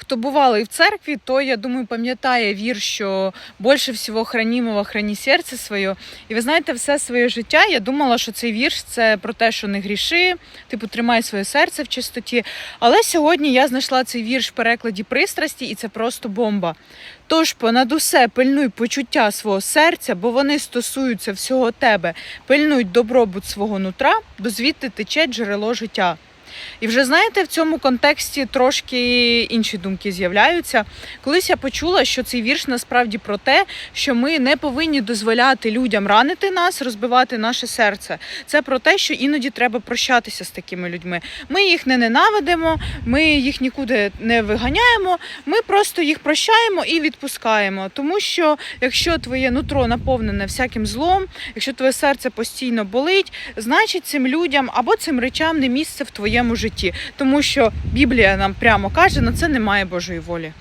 Хто бувалий в церкві, то я думаю, пам'ятає вір, що більше всього хранімого храні серце своє. І ви знаєте, все своє життя я думала, що цей вірш це про те, що не гріши, типу тримай своє серце в чистоті. Але сьогодні я знайшла цей вірш в перекладі пристрасті, і це просто бомба. Тож понад усе пильнуй почуття свого серця, бо вони стосуються всього тебе. Пильнуй добробут свого нутра, бо звідти тече джерело життя. І вже знаєте, в цьому контексті трошки інші думки з'являються. Колись я почула, що цей вірш насправді про те, що ми не повинні дозволяти людям ранити нас, розбивати наше серце. Це про те, що іноді треба прощатися з такими людьми. Ми їх не ненавидимо, ми їх нікуди не виганяємо. Ми просто їх прощаємо і відпускаємо. Тому що якщо твоє нутро наповнене всяким злом, якщо твоє серце постійно болить, значить цим людям або цим речам не місце в твоєму житті, тому що Біблія нам прямо каже, на це немає Божої волі.